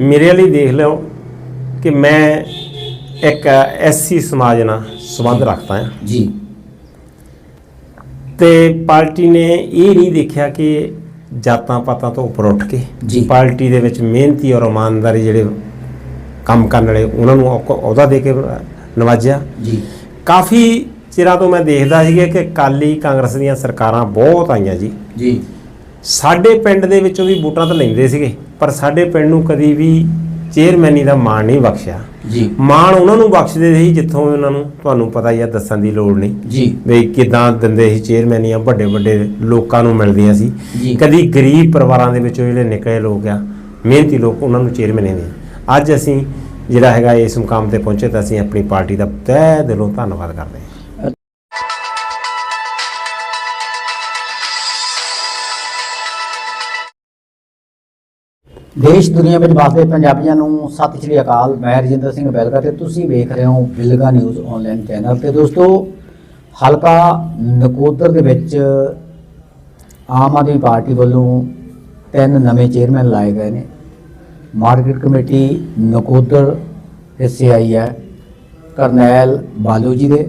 ਮੇਰੇ ਲਈ ਦੇਖ ਲਓ ਕਿ ਮੈਂ ਇੱਕ ਐਸਸੀ ਸਮਾਜ ਨਾਲ ਸੰਬੰਧ ਰੱਖਦਾ ਹਾਂ। ਜੀ। ਤੇ ਪਾਰਟੀ ਨੇ ਇਹ ਨਹੀਂ ਦੇਖਿਆ ਕਿ ਜਾਤਾਂ ਪਾਤਾਂ ਤੋਂ ਉੱਪਰ ਉੱਠ ਕੇ ਜੀ। ਪਾਰਟੀ ਦੇ ਵਿੱਚ ਮਿਹਨਤੀ ਔਰ ਇਮਾਨਦਾਰੀ ਜਿਹੜੇ ਕੰਮ ਕਰਨ ਵਾਲੇ ਉਹਨਾਂ ਨੂੰ ਅਹੁ- ਅਹੁਦਾ ਦੇ ਕੇ ਨਵਾਜਿਆ। ਜੀ। ਕਾਫੀ ਚਿਰਾਂ ਤੋਂ ਮੈਂ ਦੇਖਦਾ ਸੀਗਾ ਕਿ ਕਾਲੀ ਕਾਂਗਰਸ ਦੀਆਂ ਸਰਕਾਰਾਂ ਬਹੁਤ ਆਈਆਂ ਜੀ। ਜੀ। ਸਾਡੇ ਪਿੰਡ ਦੇ ਵਿੱਚੋਂ ਵੀ ਵੋਟਾਂ ਤਾਂ ਲੈਂਦੇ ਸੀਗੇ ਪਰ ਸਾਡੇ ਪਿੰਡ ਨੂੰ ਕਦੀ ਵੀ ਚੇਅਰਮੈਨੀ ਦਾ ਮਾਣ ਨਹੀਂ ਬਖਸ਼ਿਆ। ਜੀ। ਮਾਣ ਉਹਨਾਂ ਨੂੰ ਬਖਸ਼ਦੇ ਸੀ ਜਿੱਥੋਂ ਉਹਨਾਂ ਨੂੰ ਤੁਹਾਨੂੰ ਪਤਾ ਹੀ ਆ ਦੱਸਣ ਦੀ ਲੋੜ ਨਹੀਂ। ਜੀ। ਵੀ ਕਿਦਾਂ ਦਿੰਦੇ ਸੀ ਚੇਅਰਮੈਨੀਆਂ ਵੱਡੇ ਵੱਡੇ ਲੋਕਾਂ ਨੂੰ ਮਿਲਦੀਆਂ ਸੀ। ਕਦੀ ਗਰੀਬ ਪਰਿਵਾਰਾਂ ਦੇ ਵਿੱਚੋਂ ਜਿਹੜੇ ਨਿਕਲੇ ਲੋਕ ਆ ਮਿਹਨਤੀ ਲੋਕ ਉਹਨਾਂ ਨੂੰ ਚੇਅਰਮੈਨੀ ਦੇ ਅੱਜ ਅਸੀਂ ਜਿਹੜਾ ਹੈਗਾ ਇਸ ਮੁਕਾਮ ਤੇ ਪਹੁੰਚੇ ਤਾਂ ਅਸੀਂ ਆਪਣੀ ਪਾਰਟੀ ਦਾ ਤਹਿ ਦਿਲੋਂ ਧੰਨਵਾਦ ਕਰਦੇ ਹਾਂ। ਦੇਸ਼, ਦੁਨੀਆ ਵਿੱਚ ਵਸਦੇ ਪੰਜਾਬੀਆਂ ਨੂੰ ਸਤਿ ਸ਼੍ਰੀ ਅਕਾਲ। ਮੈਂ ਰਜਿੰਦਰ ਸਿੰਘ ਬੈਲਗਾ ਤੇ ਤੁਸੀਂ ਵੇਖ ਰਹੇ ਹੋ ਬਿਲਗਾ ਨਿਊਜ਼ ਆਨਲਾਈਨ ਚੈਨਲ ਤੇ ਦੋਸਤੋ, ਹਲਕਾ ਨਕੋਦਰ ਦੇ ਵਿੱਚ ਆਮ ਆਦਮੀ ਪਾਰਟੀ ਵੱਲੋਂ ਤਿੰਨ ਨਵੇਂ ਚੇਅਰਮੈਨ ਲਾਏ ਗਏ ਨੇ। ਮਾਰਕੀਟ ਕਮੇਟੀ ਨਕੋਦਰ ਹਿੱਸੇ ਆਈ ਹੈ, ਕਰਨੈਲ ਬਾਲੂ ਜੀ ਦੇ।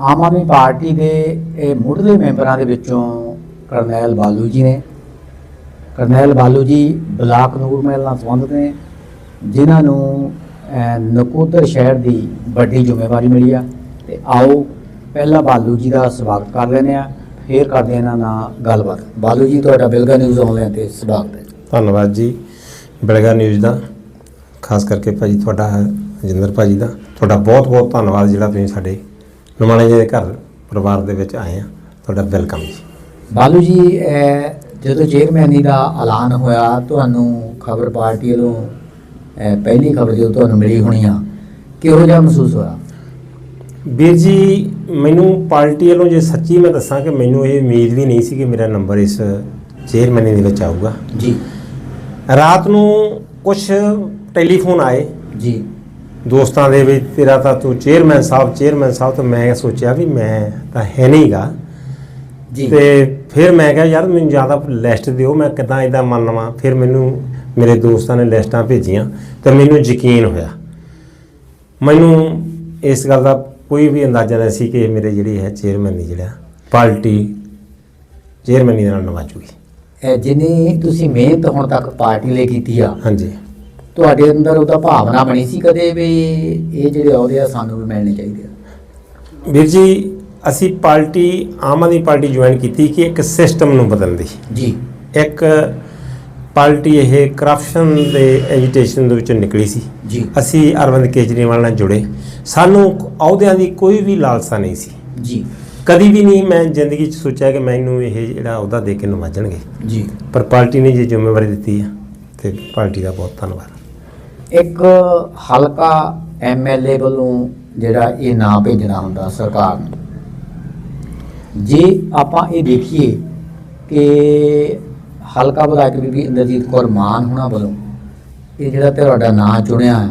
ਆਮ ਆਦਮੀ ਪਾਰਟੀ ਦੇ ਇਹ ਮੁੱਢਲੇ ਮੈਂਬਰਾਂ ਦੇ ਵਿੱਚੋਂ ਕਰਨੈਲ ਬਾਲੂ ਜੀ ਨੇ। ਕਰਨੈਲ ਬਾਲੂ ਜੀ ਬਲਾਕ ਨੂਰਮਹਿਲ ਨਾਲ ਸੰਬੰਧਿਤ ਨੇ ਜਿਨ੍ਹਾਂ ਨੂੰ ਨਕੋਦਰ ਸ਼ਹਿਰ ਦੀ ਵੱਡੀ ਜ਼ਿੰਮੇਵਾਰੀ ਮਿਲੀ ਆ। ਤੇ ਆਓ ਪਹਿਲਾਂ ਬਾਲੂ ਜੀ ਦਾ ਸਵਾਗਤ ਕਰ ਲੈਂਦੇ ਆ ਫੇਰ ਕਰਦੇ ਇਹਨਾਂ ਨਾਲ ਗੱਲਬਾਤ। ਬਾਲੂ ਜੀ ਤੁਹਾਡਾ ਬਿਲਗਾ ਨਿਊਜ਼ ਆਨਲਾਈਨ ਤੇ ਸਵਾਗਤ ਹੈ। ਧੰਨਵਾਦ ਜੀ ਬਲਗਾ ਨਿਊਜ਼ ਦਾ। ਖਾਸ ਕਰਕੇ ਭਾਜੀ ਤੁਹਾਡਾ ਰਜਿੰਦਰ ਭਾਜੀ ਦਾ। ਤੁਹਾਡਾ ਬਹੁਤ ਬਹੁਤ ਧੰਨਵਾਦ ਜਿਹੜਾ ਤੁਸੀਂ ਸਾਡੇ ਨਮਾਣੇ ਜੀ ਦੇ ਘਰ ਪਰਿਵਾਰ ਦੇ ਵਿੱਚ ਆਏ ਆ। ਤੁਹਾਡਾ ਵੈਲਕਮ ਜੀ। ਬਾਲੂ ਜੀ ਜਦੋਂ ਚੇਅਰਮੈਨੀ ਦਾ ਐਲਾਨ ਹੋਇਆ ਤੁਹਾਨੂੰ ਖਬਰ ਪਾਰਟੀ ਵੱਲੋਂ ਪਹਿਲੀ ਖਬਰ ਜਦੋਂ ਤੁਹਾਨੂੰ ਮਿਲੀ ਹੋਣੀ ਆ ਕਿਹੋ ਜਿਹਾ ਮਹਿਸੂਸ ਹੋਇਆ? ਵੀਰ ਜੀ ਮੈਨੂੰ ਪਾਰਟੀ ਵੱਲੋਂ ਜੇ ਸੱਚੀ ਮੈਂ ਦੱਸਾਂ ਕਿ ਮੈਨੂੰ ਇਹ ਉਮੀਦ ਵੀ ਨਹੀਂ ਸੀ ਕਿ ਮੇਰਾ ਨੰਬਰ ਇਸ ਚੇਅਰਮੈਨੀ ਦੇ ਵਿੱਚ ਆਊਗਾ। ਜੀ। ਰਾਤ ਨੂੰ ਕੁਝ ਟੈਲੀਫੋਨ ਆਏ। ਜੀ। ਦੋਸਤਾਂ ਦੇ ਵਿੱਚ ਤੇਰਾ ਤਾਂ ਤੂੰ ਚੇਅਰਮੈਨ ਸਾਹਿਬ ਚੇਅਰਮੈਨ ਸਾਹਿਬ ਤਾਂ ਮੈਂ ਸੋਚਿਆ ਵੀ ਮੈਂ ਤਾਂ ਹੈ ਨਹੀਂਗਾ ਜੀ। ਤੇ ਫਿਰ ਮੈਂ ਕਿਹਾ ਯਾਰ ਮੈਨੂੰ ਜ਼ਿਆਦਾ ਲਿਸਟ ਦਿਓ ਮੈਂ ਕਿਦਾਂ ਇਦਾਂ ਮੰਨ ਲਵਾਂ? ਫਿਰ ਮੈਨੂੰ ਮੇਰੇ ਦੋਸਤਾਂ ਨੇ ਲਿਸਟਾਂ ਭੇਜੀਆਂ ਤੇ ਮੈਨੂੰ ਯਕੀਨ ਹੋਇਆ। ਮੈਨੂੰ ਇਸ ਗੱਲ ਦਾ ਕੋਈ ਵੀ ਅੰਦਾਜ਼ਾ ਨਹੀਂ ਸੀ ਕਿ ਮੇਰੇ ਜਿਹੜੀ ਹੈ ਚੇਅਰਮੈਨ ਜਿਹੜਾ ਪਾਰਟੀ ਚੇਅਰਮੈਨੀ ਦੇ ਨਾਲ ਨਵਾਜੂਗੀ ਇਹ ਜਿੰਨੀ ਤੁਸੀਂ ਮਿਹਨਤ ਹੁਣ ਤੱਕ ਪਾਰਟੀ ਲਈ ਕੀਤੀ ਆ ਹਾਂਜੀ। ਤੁਹਾਡੇ ਅੰਦਰ ਉਹਦਾ ਭਾਵਨਾ ਬਣੀ ਸੀ ਕਦੇ ਵੀ ਇਹ ਜਿਹੜੇ ਅਹੁਦੇ ਆ ਸਾਨੂੰ ਵੀ ਮਿਲਣੇ ਚਾਹੀਦੇ ਆ? ਵੀਰ ਜੀ ਅਸੀਂ party Aam Aadmi Party join ਕੀਤੀ ਕਿ ਇੱਕ ਸਿਸਟਮ ਨੂੰ ਬਦਲਣ ਦੀ। ਜੀ। ਇੱਕ ਪਾਰਟੀ ਇਹ ਕਰਪਸ਼ਨ ਦੇ ਐਜੀਟੇਸ਼ਨ ਦੇ ਵਿੱਚੋਂ ਨਿਕਲੀ ਸੀ। ਜੀ। ਅਸੀਂ ਅਰਵਿੰਦ ਕੇਜਰੀਵਾਲ ਨਾਲ ਜੁੜੇ। ਸਾਨੂੰ ਅਹੁਦਿਆਂ ਦੀ ਕੋਈ ਵੀ ਲਾਲਸਾ ਨਹੀਂ ਸੀ। ਜੀ। ਕਦੀ ਵੀ ਨਹੀਂ ਮੈਂ ਜ਼ਿੰਦਗੀ 'ਚ ਸੋਚਿਆ ਕਿ ਮੈਨੂੰ ਇਹ ਜਿਹੜਾ ਅਹੁਦਾ ਦੇ ਕੇ ਨਵਾਜਣਗੇ। ਜੀ। ਪਰ ਪਾਰਟੀ ਨੇ ਜੇ ਜ਼ਿੰਮੇਵਾਰੀ ਦਿੱਤੀ ਹੈ ਤੇ ਪਾਰਟੀ ਦਾ ਬਹੁਤ ਧੰਨਵਾਦ। ਇੱਕ ਹਲਕਾ ਐਮਐਲਏ ਵੱਲੋਂ ਜਿਹੜਾ ਇਹ ਨਾਂ ਭੇਜਣਾ ਹੁੰਦਾ ਸਰਕਾਰ ਨੂੰ ਜੇ ਆਪਾਂ ਇਹ ਦੇਖੀਏ ਕਿ ਹਲਕਾ ਵਿਧਾਇਕ ਬੀਬੀ ਇੰਦਰਜੀਤ ਕੌਰ ਮਾਨ ਹੁਣਾਂ ਵੱਲੋਂ ਇਹ ਜਿਹੜਾ ਤੁਹਾਡਾ ਨਾਂ ਚੁਣਿਆ ਆ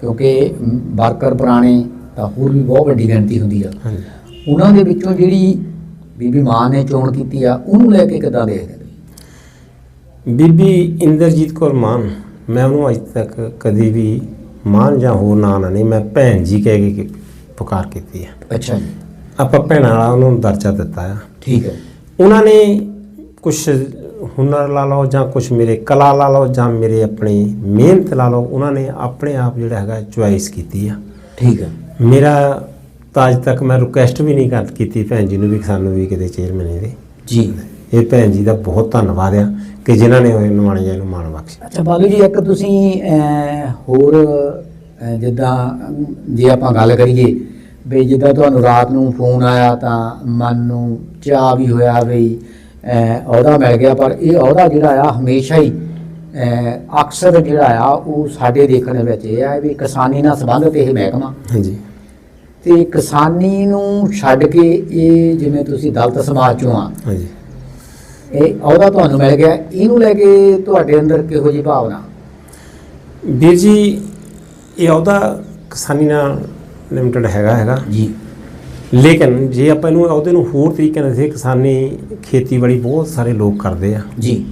ਕਿਉਂਕਿ ਵਰਕਰ ਪੁਰਾਣੇ ਤਾਂ ਹੋਰ ਵੀ ਬਹੁਤ ਵੱਡੀ ਗਿਣਤੀ ਹੁੰਦੀ ਆ। ਉਹਨਾਂ ਦੇ ਵਿੱਚੋਂ ਜਿਹੜੀ ਬੀਬੀ ਮਾਨ ਨੇ ਚੋਣ ਕੀਤੀ ਆ ਉਹਨੂੰ ਲੈ ਕੇ ਕਿੱਦਾਂ ਦੇਖਦੇ? ਬੀਬੀ ਇੰਦਰਜੀਤ ਕੌਰ ਮਾਨ ਮੈਂ ਉਹਨੂੰ ਅੱਜ ਤੱਕ ਕਦੀ ਵੀ ਮਾਨ ਜਾਂ ਹੋਰ ਨਾਂ ਨਹੀਂ ਮੈਂ ਭੈਣ ਜੀ ਕਹਿ ਕੇ ਪੁਕਾਰ ਕੀਤੀ ਹੈ ਅੱਛਾ ਜੀ। ਆਪਾਂ ਭੈਣਾਂ ਵਾਲਾ ਉਹਨੂੰ ਦਰਜਾ ਦਿੱਤਾ ਆ। ਠੀਕ ਹੈ। ਉਹਨਾਂ ਨੇ ਕੁਝ ਹੁਨਰ ਲਾ ਲਓ ਜਾਂ ਕੁਝ ਮੇਰੇ ਕਲਾ ਲਾ ਲਓ ਜਾਂ ਮੇਰੇ ਆਪਣੀ ਮਿਹਨਤ ਲਾ ਲਓ ਉਹਨਾਂ ਨੇ ਆਪਣੇ ਆਪ ਜਿਹੜਾ ਹੈਗਾ ਚੁਆਇਸ ਕੀਤੀ ਆ। ਠੀਕ ਹੈ। ਮੇਰਾ ਤਾਂ ਅੱਜ ਤੱਕ ਮੈਂ ਰਿਕੁਐਸਟ ਵੀ ਨਹੀਂ ਕਰ ਕੀਤੀ ਭੈਣ ਜੀ ਨੂੰ ਵੀ ਸਾਨੂੰ ਵੀ ਕਿਤੇ ਚੇਅਰਮੈਨ ਦੇ ਜੀ। ਇਹ ਭੈਣ ਜੀ ਦਾ ਬਹੁਤ ਧੰਨਵਾਦ ਆ ਕਿ ਜਿਨ੍ਹਾਂ ਨੇ ਉਹ ਨਿਮਾਣੇ ਜੀ ਨੂੰ ਮਾਣ ਬਖਸ਼ਿਆ। ਅੱਛਾ ਬਾਲੂ ਜੀ ਇੱਕ ਤੁਸੀਂ ਹੋਰ ਜਿੱਦਾਂ ਜੇ ਆਪਾਂ ਗੱਲ ਕਰੀਏ ਵੀ ਜਿੱਦਾਂ ਤੁਹਾਨੂੰ ਰਾਤ ਨੂੰ ਫੋਨ ਆਇਆ ਤਾਂ ਮਨ ਨੂੰ ਚਾਹ ਵੀ ਹੋਇਆ ਵੀ ਅਹ, ਅਹੁਦਾ ਮਿਲ ਗਿਆ ਪਰ ਇਹ ਅਹੁਦਾ ਜਿਹੜਾ ਆ ਹਮੇਸ਼ਾ ਹੀ ਅਕਸਰ ਜਿਹੜਾ ਆ ਉਹ ਸਾਡੇ ਦੇਖਣ ਵਿੱਚ ਇਹ ਆ ਵੀ ਕਿਸਾਨੀ ਨਾਲ ਸੰਬੰਧਿਤ ਇਹ ਮਹਿਕਮਾ। ਹਾਂਜੀ। ਤੇ ਕਿਸਾਨੀ ਨੂੰ ਛੱਡ ਕੇ ਇਹ ਜਿਵੇਂ ਤੁਸੀਂ ਦਲਿਤ ਸਮਾਜ ਚੋਂ ਆ ਹਾਂਜੀ। ਇਹ ਅਹੁਦਾ ਤੁਹਾਨੂੰ ਮਿਲ ਗਿਆ ਇਹਨੂੰ ਲੈ ਕੇ ਤੁਹਾਡੇ ਅੰਦਰ ਕਿਹੋ ਜਿਹੀ ਭਾਵਨਾ? ਵੀਰ ਜੀ ਇਹ ਅਹੁਦਾ ਕਿਸਾਨੀ ਨਾਲ ਲਿਮਟਿਡ ਹੈਗਾ ਹੈਗਾ। ਜੀ। ਲੇਕਿਨ ਜੇ ਆਪਾਂ ਇਹਨੂੰ ਅਹੁਦੇ ਨੂੰ ਹੋਰ ਤਰੀਕੇ ਨਾਲ ਦੇਖੀਏ ਕਿਸਾਨੀ ਖੇਤੀਬਾੜੀ ਬਹੁਤ ਸਾਰੇ ਲੋਕ ਕਰਦੇ ਆ। ਜੀ।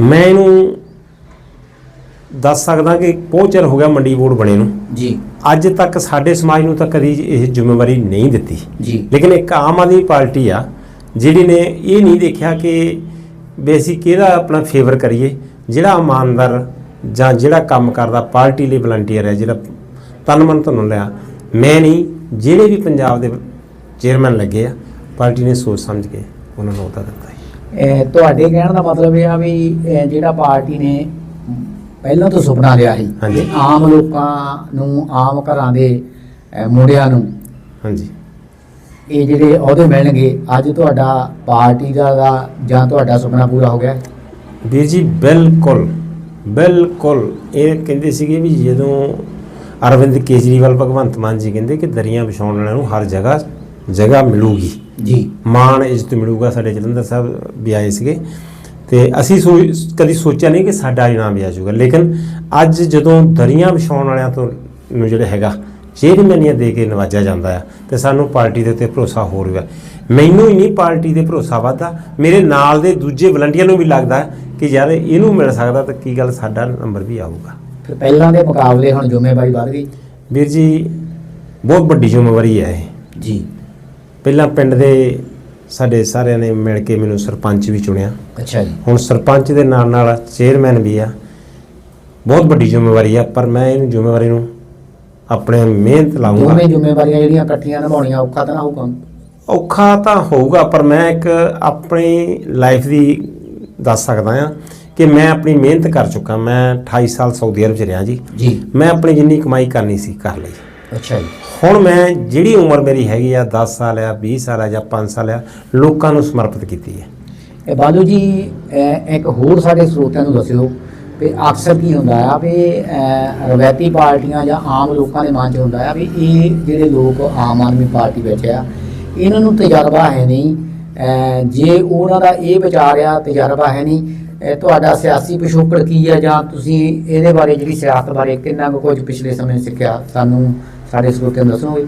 ਮੈਂ ਇਹਨੂੰ ਦੱਸ ਸਕਦਾ ਕਿ ਬਹੁਤ ਚਿਰ ਹੋ ਗਿਆ ਮੰਡੀ ਬੋਰਡ ਬਣੇ ਨੂੰ। ਜੀ। ਅੱਜ ਤੱਕ ਸਾਡੇ ਸਮਾਜ ਨੂੰ ਤਾਂ ਕਦੀ ਇਹ ਜ਼ਿੰਮੇਵਾਰੀ ਨਹੀਂ ਦਿੱਤੀ। ਜੀ। ਲੇਕਿਨ ਇੱਕ ਆਮ ਆਦਮੀ ਪਾਰਟੀ ਆ ਜਿਹੜੀ ਨੇ ਇਹ ਨਹੀਂ ਦੇਖਿਆ ਕਿ ਵੀ ਅਸੀਂ ਕਿਹਦਾ ਆਪਣਾ ਫੇਵਰ ਕਰੀਏ ਜਿਹੜਾ ਇਮਾਨਦਾਰ ਜਾਂ ਜਿਹੜਾ ਕੰਮ ਕਰਦਾ ਪਾਰਟੀ ਲਈ ਵਲੰਟੀਅਰ ਹੈ ਜਿਹੜਾ ਤਨ ਮਨ ਧਨ ਲਿਆ ਮੈਂ ਨਹੀਂ ਜਿਹੜੇ ਵੀ ਪੰਜਾਬ ਦੇ ਚੇਅਰਮੈਨ ਲੱਗੇ ਆ ਪਾਰਟੀ ਨੇ ਸੋਚ ਸਮਝ ਕੇ ਉਹਨਾਂ ਨੂੰ ਅਹੁਦਾ ਦਿੱਤਾ ਤੁਹਾਡੇ ਕਹਿਣ ਦਾ ਮਤਲਬ ਇਹ ਆ ਵੀ ਜਿਹੜਾ ਪਾਰਟੀ ਨੇ ਪਹਿਲਾਂ ਤੋਂ ਸੁਪਨਾ ਲਿਆ ਸੀ ਹਾਂਜੀ। ਕਿ ਆਮ ਲੋਕਾਂ ਨੂੰ ਆਮ ਘਰਾਂ ਦੇ ਮੁੰਡਿਆਂ ਨੂੰ ਹਾਂਜੀ ਇਹ ਜਿਹੜੇ ਅਹੁਦੇ ਮਿਲਣਗੇ ਅੱਜ ਤੁਹਾਡਾ ਪਾਰਟੀ ਦਾ ਜਾਂ ਤੁਹਾਡਾ ਸੁਪਨਾ ਪੂਰਾ ਹੋ ਗਿਆ? ਵੀਰ ਜੀ ਬਿਲਕੁਲ ਬਿਲਕੁਲ ਇਹ ਕਹਿੰਦੇ ਸੀਗੇ ਵੀ ਜਦੋਂ ਅਰਵਿੰਦ ਕੇਜਰੀਵਾਲ ਭਗਵੰਤ ਮਾਨ ਜੀ ਕਹਿੰਦੇ ਕਿ ਦਰੀਆਂ ਵਿਛਾਉਣ ਵਾਲਿਆਂ ਨੂੰ ਹਰ ਜਗ੍ਹਾ ਜਗ੍ਹਾ ਮਿਲੂਗੀ। ਜੀ। ਮਾਣ ਇੱਜ਼ਤ ਮਿਲੂਗਾ ਸਾਡੇ ਜਲੰਧਰ ਸਾਹਿਬ ਵੀ ਆਏ ਸੀਗੇ। ਤੇ ਅਸੀਂ ਕਦੀ ਸੋਚਿਆ ਨਹੀਂ ਕਿ ਸਾਡਾ ਇਨਾਮ ਵੀ ਆ ਜਾਊਗਾ। ਲੇਕਿਨ ਅੱਜ ਜਦੋਂ ਦਰੀਆਂ ਵਿਛਾਉਣ ਵਾਲਿਆਂ ਤੋਂ ਨੂੰ ਜਿਹੜਾ ਹੈਗਾ ਚੇਅਰਮੈਨੀਆਂ ਦੇ ਕੇ ਨਵਾਜਿਆ ਜਾਂਦਾ ਆ ਤੇ ਸਾਨੂੰ ਪਾਰਟੀ ਦੇ ਉੱਤੇ ਭਰੋਸਾ ਹੋ ਰਿਹਾ ਮੈਨੂੰ ਹੀ ਨਹੀਂ ਪਾਰਟੀ ਦੇ ਭਰੋਸਾ ਵੱਧਦਾ ਮੇਰੇ ਨਾਲ ਦੇ ਦੂਜੇ ਵਲੰਟੀਅਰ ਨੂੰ ਵੀ ਲੱਗਦਾ ਕਿ ਯਾਰ ਇਹਨੂੰ ਮਿਲ ਸਕਦਾ ਤਾਂ ਕੀ ਗੱਲ ਸਾਡਾ ਨੰਬਰ ਵੀ ਆਊਗਾ। ਫਿਰ ਪਹਿਲਾਂ ਦੇ ਮੁਕਾਬਲੇ ਹੁਣ ਜ਼ਿੰਮੇਵਾਰੀ ਵੱਧ ਗਈ। ਵੀਰ ਜੀ ਬਹੁਤ ਵੱਡੀ ਜ਼ਿੰਮੇਵਾਰੀ ਹੈ ਇਹ। ਜੀ। ਪਹਿਲਾਂ ਪਿੰਡ ਦੇ ਸਾਡੇ ਸਾਰਿਆਂ ਨੇ ਮਿਲ ਕੇ ਮੈਨੂੰ ਸਰਪੰਚ ਵੀ ਚੁਣਿਆ। ਅੱਛਾ ਜੀ। ਹੁਣ ਸਰਪੰਚ ਦੇ ਨਾਲ ਨਾਲ ਚੇਅਰਮੈਨ ਵੀ ਆ। ਬਹੁਤ ਵੱਡੀ ਜ਼ਿੰਮੇਵਾਰੀ ਆ ਪਰ ਮੈਂ ਇਹਨੂੰ ਜ਼ਿੰਮੇਵਾਰੀ ਨੂੰ ਆਪਣੇ ਮਿਹਨਤ ਲਾਉਂਗਾ ਦੋਵੇਂ ਜ਼ਿੰਮੇਵਾਰੀਆਂ ਜਿਹੜੀਆਂ ਇਕੱਠੀਆਂ ਨਿਭਾਉਣੀਆਂ ਔਖਾ ਤਾਂ ਨਾ ਹੋਊਗਾ। ਔਖਾ ਤਾਂ ਹੋਊਗਾ ਪਰ ਮੈਂ ਇੱਕ ਆਪਣੀ ਲਾਈਫ ਦੀ ਦੱਸ ਸਕਦਾ ਆ। ਕਿ ਮੈਂ ਆਪਣੀ ਮਿਹਨਤ ਕਰ ਚੁੱਕਾ ਮੈਂ 28 ਸਾਲ ਸਾਊਦੀ ਅਰਬ ਚ ਰਿਹਾ ਜੀ। ਜੀ। ਮੈਂ ਆਪਣੀ ਜਿੰਨੀ ਕਮਾਈ ਕਰਨੀ ਸੀ ਕਰ ਲਈ। ਅੱਛਾ ਜੀ। ਹੁਣ ਮੈਂ ਜਿਹੜੀ ਉਮਰ ਮੇਰੀ ਹੈਗੀ ਆ 10 ਸਾਲ ਆ 20 ਸਾਲ ਆ ਜਾਂ 5 ਸਾਲ ਆ ਲੋਕਾਂ ਨੂੰ ਸਮਰਪਿਤ ਕੀਤੀ ਹੈ। ਇਹ ਬਾਲੂ ਜੀ ਇੱਕ ਹੋਰ ਸਾਡੇ ਸਰੋਤਿਆਂ ਨੂੰ ਦੱਸਿਓ ਵੀ ਅਕਸਰ ਕੀ ਹੁੰਦਾ ਆ ਵੀ ਰਵਾਇਤੀ ਪਾਰਟੀਆਂ ਜਾਂ ਆਮ ਲੋਕਾਂ ਦੇ ਮਨ 'ਚ ਹੁੰਦਾ ਆ ਵੀ ਇਹ ਜਿਹੜੇ ਲੋਕ ਆਮ ਆਦਮੀ ਪਾਰਟੀ ਵਿੱਚ ਆ ਇਹਨਾਂ ਨੂੰ ਤਜਰਬਾ ਹੈ ਨਹੀਂ। ਜੇ ਉਹਨਾਂ ਦਾ ਇਹ ਵਿਚਾਰ ਆ ਤਜਰਬਾ ਹੈ ਨਹੀਂ ਤੁਹਾਡਾ ਸਿਆਸੀ ਪਿਛੋਕੜ ਕੀ ਆ ਜਾਂ ਤੁਸੀਂ ਇਹਦੇ ਬਾਰੇ ਜਿਹੜੀ ਸਿਆਸਤ ਬਾਰੇ ਕਿੰਨਾ ਕੁ ਕੁਝ ਪਿਛਲੇ ਸਮੇਂ ਸਿੱਖਿਆ? ਸਾਨੂੰ ਸਾਡੇ ਸਰੋਤਿਆਂ ਨੂੰ ਦੱਸੋਗੇ?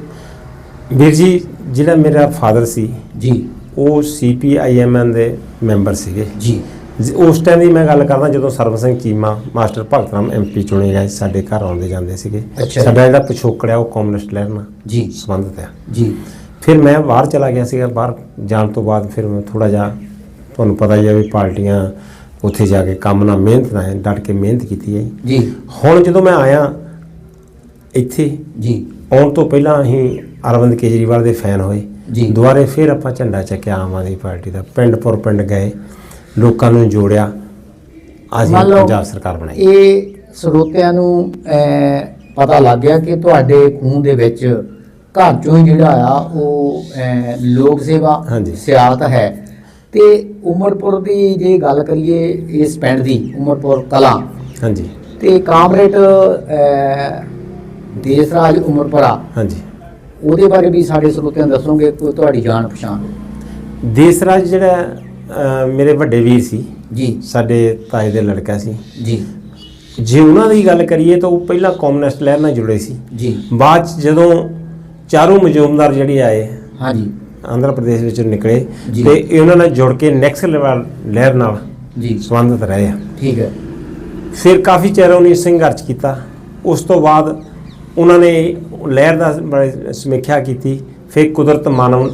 ਵੀਰ ਜੀ ਜਿਹੜਾ ਮੇਰਾ ਫਾਦਰ ਸੀ ਜੀ। ਉਹ ਸੀਪੀਆਈਐਮਐਨ ਦੇ ਮੈਂਬਰ ਸੀਗੇ। ਜੀ। ਉਸ ਟਾਈਮ ਦੀ ਮੈਂ ਗੱਲ ਕਰਦਾ ਜਦੋਂ ਸਰਵ ਸਿੰਘ ਚੀਮਾ ਮਾਸਟਰ ਭਗਤ ਰਾਮ ਐਮਪੀ ਚੁਣੇ ਗਏ ਸਾਡੇ ਘਰ ਆਉਂਦੇ ਜਾਂਦੇ ਸੀਗੇ। ਸਾਡਾ ਜਿਹੜਾ ਪਿਛੋਕੜ ਆ ਉਹ ਕਮਿਊਨਿਸਟ ਲਹਿਰ ਨਾਲ ਜੀ। ਸੰਬੰਧਿਤ ਆ ਜੀ। ਫਿਰ ਮੈਂ ਬਾਹਰ ਚਲਾ ਗਿਆ ਸੀਗਾ ਬਾਹਰ ਜਾਣ ਤੋਂ ਬਾਅਦ ਫਿਰ ਮੈਂ ਥੋੜਾ ਜਿਹਾ ਤੁਹਾਨੂੰ ਪਤਾ ਹੀ ਆ ਵੀ ਪਾਰਟੀਆਂ ਉੱਥੇ ਜਾ ਕੇ ਕੰਮ ਨਾਲ ਮਿਹਨਤ ਨਾਲ ਡਟ ਕੇ ਮਿਹਨਤ ਕੀਤੀ ਹੈ ਜੀ। ਹੁਣ ਜਦੋਂ ਮੈਂ ਆਇਆ ਇੱਥੇ ਜੀ। ਆਉਣ ਤੋਂ ਪਹਿਲਾਂ ਅਸੀਂ ਅਰਵਿੰਦ ਕੇਜਰੀਵਾਲ ਦੇ ਫੈਨ ਹੋਏ। ਜੀ। ਦੁਬਾਰੇ ਫਿਰ ਆਪਾਂ ਝੰਡਾ ਚੱਕਿਆ ਆਮ ਆਦਮੀ ਪਾਰਟੀ ਦਾ। ਪਿੰਡ ਪੁਰ ਪਿੰਡ ਗਏ ਲੋਕਾਂ ਨੂੰ ਜੋੜਿਆ। ਲਓ ਪੰਜਾਬ ਸਰਕਾਰ ਬਣਾਈ। ਇਹ ਸਰੋਤਿਆਂ ਨੂੰ ਪਤਾ ਲੱਗ ਗਿਆ ਕਿ ਤੁਹਾਡੇ ਖੂਨ ਦੇ ਵਿੱਚ ਘਰ ਚੋਂ ਹੀ ਜਿਹੜਾ ਆ ਉਹ ਲੋਕ ਸੇਵਾ। ਸਿਆਸਤ ਹੈ। ਤੇ ਉਮਰਪੁਰ ਦੀ ਜੇ ਗੱਲ ਕਰੀਏ ਇਸ ਪਿੰਡ ਦੀ ਉਮਰਪੁਰ ਕਲਾਂ ਹਾਂਜੀ। ਤੇ ਕਾਮਰੇਡ ਅਹ, ਦੇਸਰਾਜ ਉਮਰਪੁਰਾ ਹਾਂਜੀ। ਉਹਦੇ ਬਾਰੇ ਵੀ ਸਾਡੇ ਸਰੋਤਿਆਂ ਨੂੰ ਦੱਸੋਗੇ ਕੋਈ ਤੁਹਾਡੀ ਜਾਣ ਪਛਾਣ। ਦੇਸਰਾਜ ਜਿਹੜਾ ਅਹ, ਮੇਰੇ ਵੱਡੇ ਵੀਰ ਸੀ ਜੀ। ਸਾਡੇ ਤਾਏ ਦੇ ਲੜਕਾ ਸੀ। ਜੀ। ਜੇ ਉਹਨਾਂ ਦੀ ਗੱਲ ਕਰੀਏ ਤਾਂ ਉਹ ਪਹਿਲਾਂ ਕਮਿਊਨਿਸਟ ਲਹਿਰ ਨਾਲ ਜੁੜੇ ਸੀ। ਜੀ। ਬਾਅਦ 'ਚ ਜਦੋਂ ਚਾਰੋਂ ਮਜ਼ਦੂਮਦਾਰ ਜਿਹੜੇ ਆਏ ਹਾਂਜੀ। ਆਂਧਰਾ ਪ੍ਰਦੇਸ਼ ਵਿੱਚੋਂ ਨਿਕਲੇ। ਤੇ ਇਹ ਉਹਨਾਂ ਨਾਲ ਜੁੜ ਕੇ ਨੈਕਸਟ ਲੈਵਲ ਲਹਿਰ ਨਾਲ ਜੀ। ਸੰਬੰਧਿਤ ਰਹੇ ਆ। ਠੀਕ ਹੈ। ਫਿਰ ਕਾਫੀ ਚਿਰ ਉਹਨੇ ਸੰਘਰਸ਼ ਕੀਤਾ। ਉਸ ਤੋਂ ਬਾਅਦ ਉਹਨਾਂ ਨੇ ਲਹਿਰ ਦਾ ਸਮੀਖਿਆ ਕੀਤੀ। ਫਿਰ ਕੁਦਰਤ ਮਾਨਵ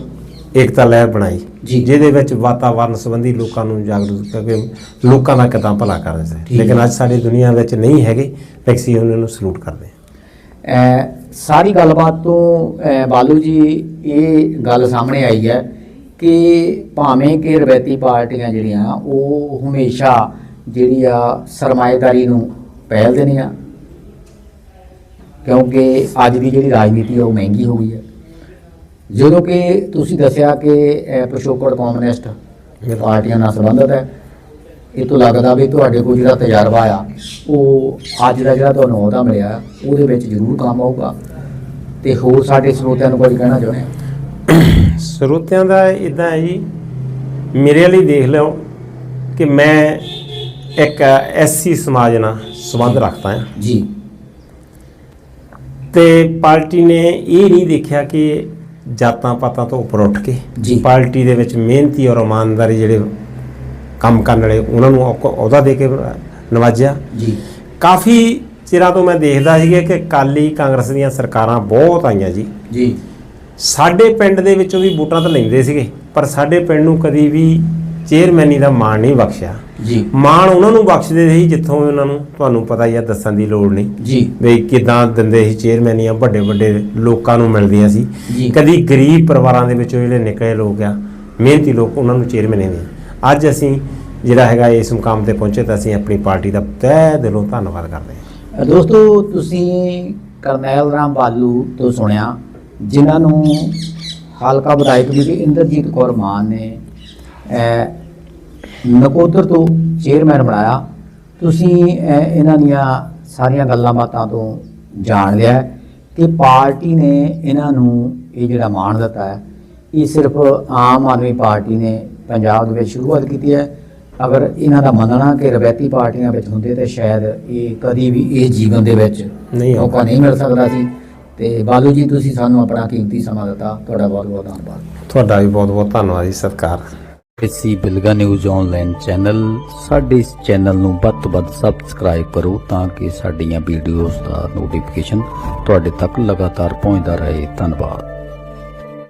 ਏਕਤਾ ਲਹਿਰ ਬਣਾਈ। ਜਿਹਦੇ ਵਿੱਚ ਵਾਤਾਵਰਣ ਸੰਬੰਧੀ ਲੋਕਾਂ ਨੂੰ ਜਾਗਰੂਕ ਕਰਕੇ ਲੋਕਾਂ ਦਾ ਕਿੱਦਾਂ ਭਲਾ ਕਰਦੇ ਸੀ ਲੇਕਿਨ। ਅੱਜ ਸਾਡੀ ਦੁਨੀਆ ਵਿੱਚ ਨਹੀਂ ਹੈਗੇ ਅਸੀਂ ਉਹਨਾਂ ਨੂੰ ਸਲੂਟ ਕਰਦੇ ਅਹ ਸਾਰੀ ਗੱਲਬਾਤ ਤੋਂ ਬਾਲੂ ਜੀ ਇਹ ਗੱਲ ਸਾਹਮਣੇ ਆਈ ਹੈ ਕਿ ਭਾਵੇਂ ਕਿ ਰਵਾਇਤੀ ਪਾਰਟੀਆਂ ਜਿਹੜੀਆਂ ਉਹ ਹਮੇਸ਼ਾ ਜਿਹੜੀ ਆ ਸਰਮਾਏਦਾਰੀ ਨੂੰ ਪਹਿਲ ਦਿੰਦੇ ਆ ਕਿਉਂਕਿ ਅੱਜ ਦੀ ਜਿਹੜੀ ਰਾਜਨੀਤੀ ਆ ਉਹ ਮਹਿੰਗੀ ਹੋ ਗਈ ਹੈ। ਜਦੋਂ ਕਿ ਤੁਸੀਂ ਦੱਸਿਆ ਕਿ ਅਹ ਪਿਛੋਕੜ ਕਮਿਊਨਿਸਟ ਪਾਰਟੀਆਂ ਨਾਲ ਸੰਬੰਧਿਤ ਹੈ ਇਹ ਤੋਂ ਲੱਗਦਾ ਵੀ ਤੁਹਾਡੇ ਕੋਲ ਜਿਹੜਾ ਤਜਰਬਾ ਆ ਉਹ ਅੱਜ ਦਾ ਜਿਹੜਾ ਤੁਹਾਨੂੰ ਉਹਦਾ ਮਿਲਿਆ ਉਹਦੇ ਵਿੱਚ ਜ਼ਰੂਰ ਕੰਮ ਆਊਗਾ। ਤੇ ਹੋਰ ਸਾਡੇ ਸਰੋਤਿਆਂ ਨੂੰ ਕੁਝ ਕਹਿਣਾ ਚਾਹੁੰਦੇ ਆ ਸਰੋਤਿਆਂ ਦਾ ਇਦਾਂ ਹੈ ਜੀ ਮੇਰੇ ਲਈ ਦੇਖ ਲਓ ਕਿ ਮੈਂ ਇੱਕ ਐਸਸੀ ਸਮਾਜ ਨਾਲ ਸੰਬੰਧ ਰੱਖਦਾ ਹਾਂ। ਜੀ। ਤੇ ਪਾਰਟੀ ਨੇ ਇਹ ਨਹੀਂ ਦੇਖਿਆ ਕਿ ਜਾਤਾਂ ਪਾਤਾਂ ਤੋਂ ਉੱਪਰ ਉੱਠ ਕੇ ਜੀ। ਪਾਰਟੀ ਦੇ ਵਿੱਚ ਮਿਹਨਤੀ ਔਰ ਇਮਾਨਦਾਰੀ ਜਿਹੜੇ ਕੰਮ ਕਰਨ ਵਾਲੇ ਉਹਨਾਂ ਨੂੰ ਔਕ- ਅਹੁਦਾ ਦੇ ਕੇ ਨਵਾਜਿਆ। ਜੀ। ਕਾਫੀ ਚਿਰਾਂ ਤੋਂ ਮੈਂ ਦੇਖਦਾ ਸੀਗਾ ਕਿ ਕਾਲੀ ਕਾਂਗਰਸ ਦੀਆਂ ਸਰਕਾਰਾਂ ਬਹੁਤ ਆਈਆਂ ਜੀ। ਜੀ। ਸਾਡੇ ਪਿੰਡ ਦੇ ਵਿੱਚੋਂ ਵੀ ਵੋਟਾਂ ਤਾਂ ਲੈਂਦੇ ਸੀਗੇ ਪਰ ਸਾਡੇ ਪਿੰਡ ਨੂੰ ਕਦੀ ਵੀ ਚੇਅਰਮੈਨੀ ਦਾ ਮਾਣ ਨਹੀਂ ਬਖਸ਼ਿਆ। ਜੀ। ਮਾਣ ਉਹਨਾਂ ਨੂੰ ਬਖਸ਼ਦੇ ਸੀ ਜਿੱਥੋਂ ਉਹਨਾਂ ਨੂੰ ਤੁਹਾਨੂੰ ਪਤਾ ਹੀ ਆ ਦੱਸਣ ਦੀ ਲੋੜ ਨਹੀਂ। ਜੀ। ਵੀ ਕਿਦਾਂ ਦਿੰਦੇ ਸੀ ਚੇਅਰਮੈਨੀਆਂ ਵੱਡੇ ਵੱਡੇ ਲੋਕਾਂ ਨੂੰ ਮਿਲਦੀਆਂ ਸੀ। ਜੀ। ਕਦੀ ਗਰੀਬ ਪਰਿਵਾਰਾਂ ਦੇ ਵਿੱਚੋਂ ਜਿਹੜੇ ਨਿਕਲੇ ਲੋਕ ਆ ਮਿਹਨਤੀ ਲੋਕ ਉਹਨਾਂ ਨੂੰ ਚੇਅਰਮੈਨ ਦੇ। ਅੱਜ ਅਸੀਂ ਜਿਹੜਾ ਹੈਗਾ ਇਸ ਮੁਕਾਮ ਤੇ ਪਹੁੰਚੇ ਤਾਂ ਅਸੀਂ ਆਪਣੀ ਪਾਰਟੀ ਦਾ ਤਹਿ ਦਿਲੋਂ ਧੰਨਵਾਦ ਕਰਦੇ ਹਾਂ। ਦੋਸਤੋ, ਤੁਸੀਂ ਕਰਨੈਲ ਰਾਮ ਬਾਲੂ ਤੋਂ ਸੁਣਿਆ, ਜਿਨ੍ਹਾਂ ਨੂੰ ਹਲਕਾ ਵਿਧਾਇਕ ਬੀਬੀ ਇੰਦਰਜੀਤ ਕੌਰ ਮਾਨ ਨੇ ਨਕੋਦਰ ਤੋਂ ਚੇਅਰਮੈਨ ਬਣਾਇਆ। ਤੁਸੀਂ ਇਹਨਾਂ ਦੀਆਂ ਸਾਰੀਆਂ ਗੱਲਾਂ ਬਾਤਾਂ ਤੋਂ ਜਾਣ ਲਿਆ ਕਿ ਪਾਰਟੀ ਨੇ ਇਹਨਾਂ ਨੂੰ ਇਹ ਜਿਹੜਾ ਮਾਣ ਦਿੱਤਾ ਹੈ, ਇਹ ਸਿਰਫ ਆਮ ਆਦਮੀ ਪਾਰਟੀ ਨੇ ਪੰਜਾਬ ਦੇ ਵਿੱਚ ਸ਼ੁਰੂਆਤ ਕੀਤੀ ਹੈ। ਅਗਰ ਇਹਨਾਂ ਦਾ ਮੰਨਣਾ ਕਿ ਰਵੈਤੀ ਪਾਰਟੀਆਂ ਵਿੱਚ ਹੁੰਦੇ ਤਾਂ ਸ਼ਾਇਦ ਇਹ ਕਦੀ ਵੀ ਇਹ ਜੀਵਨ ਦੇ ਵਿੱਚ। ਮੌਕਾ ਨਹੀਂ ਮਿਲ ਸਕਦਾ ਸੀ। ਤੇ ਬਾਲੂ ਜੀ ਤੁਸੀਂ ਸਾਨੂੰ ਆਪਣਾ ਕੀਮਤੀ ਸਮਾਂ ਦਿੱਤਾ। ਤੁਹਾਡਾ ਬਹੁਤ ਬਹੁਤ ਧੰਨਵਾਦ। ਤੁਹਾਡਾ ਵੀ ਬਹੁਤ ਬਹੁਤ ਧੰਨਵਾਦ ਜੀ ਸਤਿਕਾਰ ਇਸੀ ਬਿਲਗਾ ਨਿਊਜ਼ ਆਨਲਾਈਨ ਚੈਨਲ ਸਾਡੇ ਇਸ ਚੈਨਲ ਨੂੰ ਵੱਧ ਤੋਂ ਵੱਧ ਸਬਸਕ੍ਰਾਈਬ ਕਰੋ ਤਾਂ ਕਿ ਸਾਡੀਆਂ ਵੀਡੀਓਜ਼ ਦਾ ਨੋਟੀਫਿਕੇਸ਼ਨ ਤੁਹਾਡੇ ਤੱਕ ਲਗਾਤਾਰ ਪਹੁੰਚਦਾ ਰਹੇ। ਧੰਨਵਾਦ।